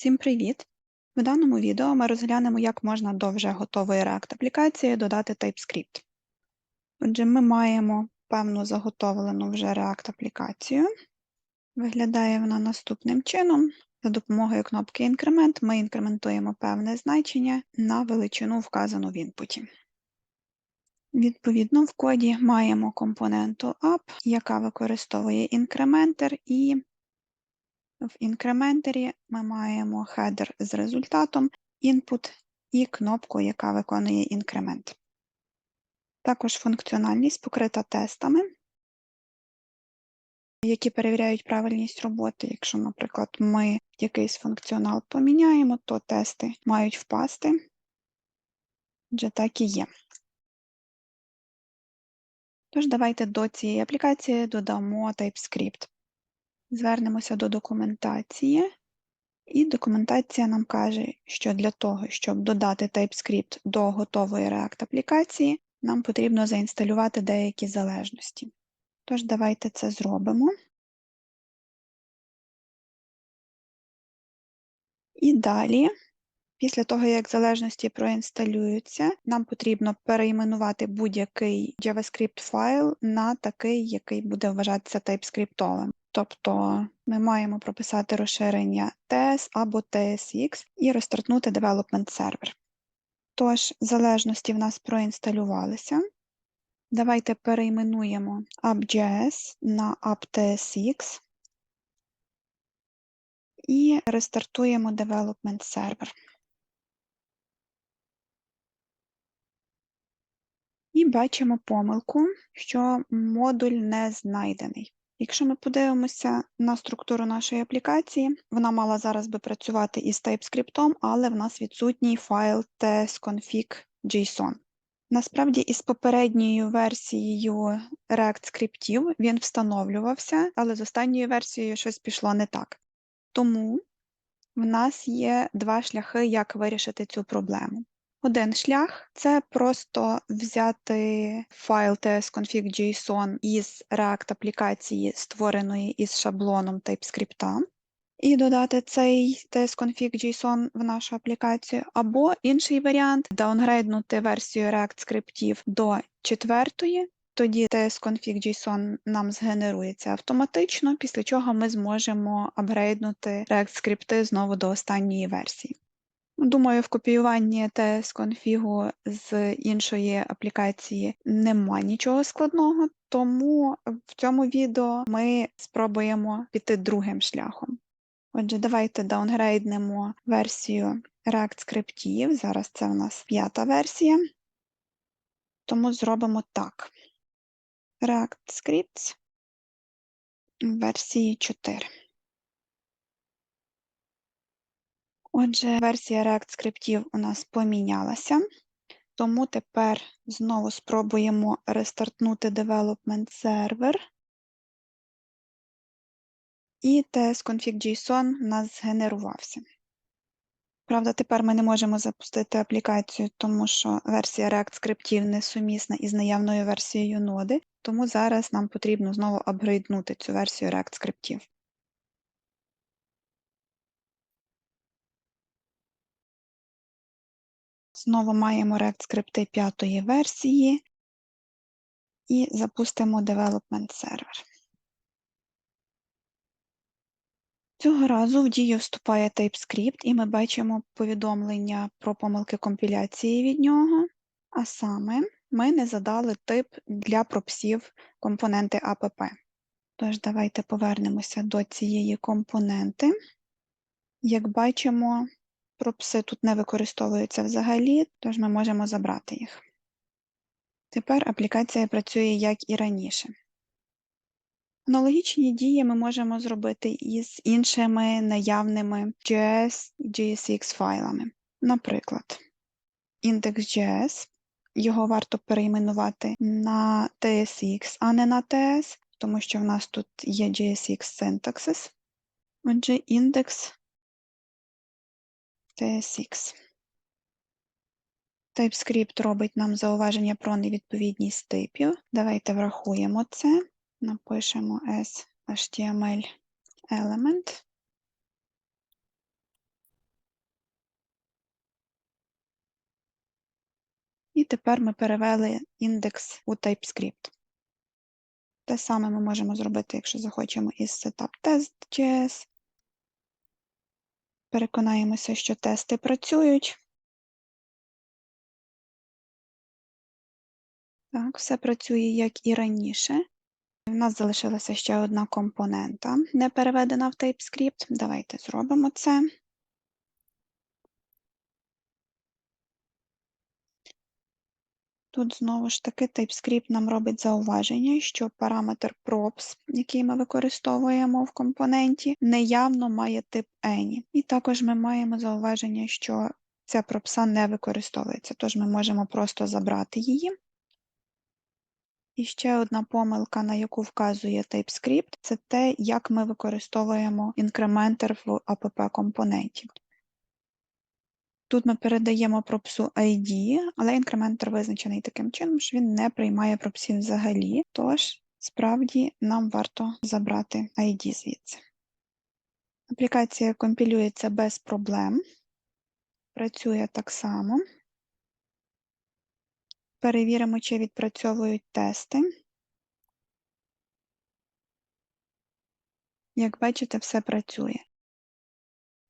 Всім привіт! В даному відео ми розглянемо, як можна до вже готової React аплікації додати TypeScript. Отже, ми маємо певну заготовлену вже React аплікацію. Виглядає вона наступним чином. За допомогою кнопки Інкремент ми інкрементуємо певне значення на величину, вказану в інпуті. Відповідно, в коді маємо компоненту app, яка використовує інкрементер, і в інкрементері ми маємо хедер з результатом, input і кнопку, яка виконує інкремент. Також функціональність покрита тестами, які перевіряють правильність роботи. Якщо, наприклад, ми якийсь функціонал поміняємо, то тести мають впасти. Отже, так і є. Тож, давайте до цієї аплікації додамо TypeScript. Звернемося до документації, і документація нам каже, що для того, щоб додати TypeScript до готової React аплікації, нам потрібно заінсталювати деякі залежності. Тож, давайте це зробимо. І далі, після того, як залежності проінсталюються, нам потрібно перейменувати будь-який JavaScript файл на такий, який буде вважатися TypeScript. Тобто ми маємо прописати розширення TS або TSX і розстартнути Development Server. Тож, залежності в нас проінсталювалися. Давайте перейменуємо app.js на app.tsx і рестартуємо Development Server. І бачимо помилку, що модуль не знайдений. Якщо ми подивимося на структуру нашої аплікації, вона мала зараз би працювати із TypeScript, але в нас відсутній файл tsconfig.json. Насправді, із попередньою версією React скриптів він встановлювався, але з останньою версією щось пішло не так. Тому в нас є два шляхи, як вирішити цю проблему. Один шлях це просто взяти файл tsconfig.json із React аплікації, створеної із шаблоном TypeScript, і додати цей tsconfig.json в нашу аплікацію, або інший варіант даунгрейднути версію React скриптів до четвертої, тоді tsconfig.json нам згенерується автоматично, після чого ми зможемо апгрейднути React скрипти знову до останньої версії. Думаю, в копіюванні ts конфігу з іншої аплікації нема нічого складного, тому в цьому відео ми спробуємо піти другим шляхом. Отже, давайте даунгрейднемо версію React скриптів. Зараз це у нас п'ята версія. Тому зробимо так. React Scripts версії 4. Отже, версія React скриптів у нас помінялася, тому тепер знову спробуємо рестартнути Development Server. І tsconfig.json у нас згенерувався. Правда, тепер ми не можемо запустити аплікацію, тому що версія React скриптів не сумісна із наявною версією ноди, тому зараз нам потрібно знову апгрейднути цю версію React скриптів. Знову маємо React скрипти п'ятої версії і запустимо Development Server. Цього разу в дію вступає TypeScript, і ми бачимо повідомлення про помилки компіляції від нього, а саме ми не задали тип для пропсів компоненти APP. Тож, давайте повернемося до цієї компоненти. Як бачимо, пропси тут не використовуються взагалі, тож ми можемо забрати їх. Тепер аплікація працює як і раніше. Аналогічні дії ми можемо зробити із іншими наявними JS і JSX файлами. Наприклад, index.js, його варто перейменувати на TSX, а не на TS, тому що в нас тут є JSX syntaxes. Отже, індекс TSX. TypeScript робить нам зауваження про невідповідність типів. Давайте врахуємо це. Напишемо S element. І тепер ми перевели індекс у TypeScript. Те саме ми можемо зробити, якщо захочемо із setupTest.js. Переконаємося, що тести працюють. Так, все працює як і раніше. У нас залишилася ще одна компонента, не переведена в TypeScript. Давайте зробимо це. Тут знову ж таки TypeScript нам робить зауваження, що параметр props, який ми використовуємо в компоненті, неявно має тип any. І також ми маємо зауваження, що ця пропса не використовується, тож ми можемо просто забрати її. І ще одна помилка, на яку вказує TypeScript, це те, як ми використовуємо інкрементер в app-компоненті. Тут ми передаємо пропсу ID, але інкрементор визначений таким чином, що він не приймає пропсів взагалі, тож справді нам варто забрати ID звідси. Аплікація компілюється без проблем, працює так само. Перевіримо, чи відпрацьовують тести. Як бачите, все працює.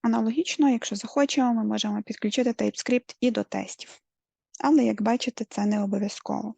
Аналогічно, якщо захочемо, ми можемо підключити TypeScript і до тестів. Але, як бачите, це не обов'язково.